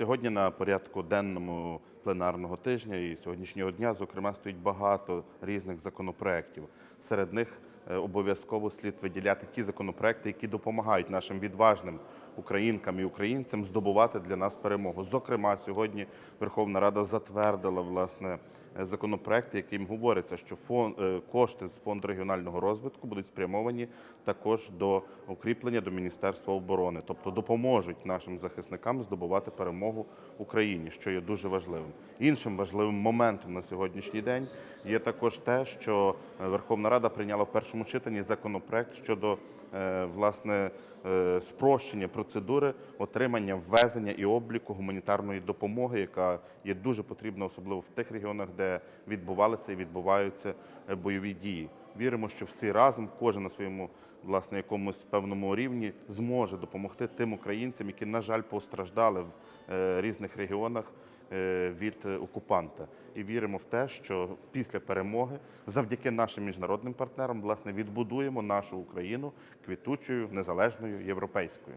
Сьогодні на порядку денному пленарного тижня і сьогоднішнього дня, зокрема, стоїть багато різних законопроєктів. Серед них е, обов'язково слід виділяти ті законопроекти, які допомагають нашим відважним українкам і українцям здобувати для нас перемогу. Зокрема, сьогодні Верховна Рада затвердила власне е, законопроект, яким говориться, що фон, е, кошти з фонду регіонального розвитку будуть спрямовані також до укріплення до Міністерства оборони, тобто допоможуть нашим захисникам здобувати перемогу Україні, що є дуже важливим. Іншим важливим моментом на сьогоднішній день є також те, що е, Верховна Рада прийняла в першому читанні законопроект щодо е, власне е, спрощення процедури отримання, ввезення і обліку гуманітарної допомоги, яка є дуже потрібна, особливо в тих регіонах, де відбувалися і відбуваються бойові дії. Віримо, що всі разом, кожен на своєму власне якомусь певному рівні, зможе допомогти тим українцям, які, на жаль, постраждали в різних регіонах від е, окупанта. І віримо в те, що після перемоги, завдяки нашим міжнародним партнерам, власне, відбудуємо нашу Україну квітучою, незалежною європейською.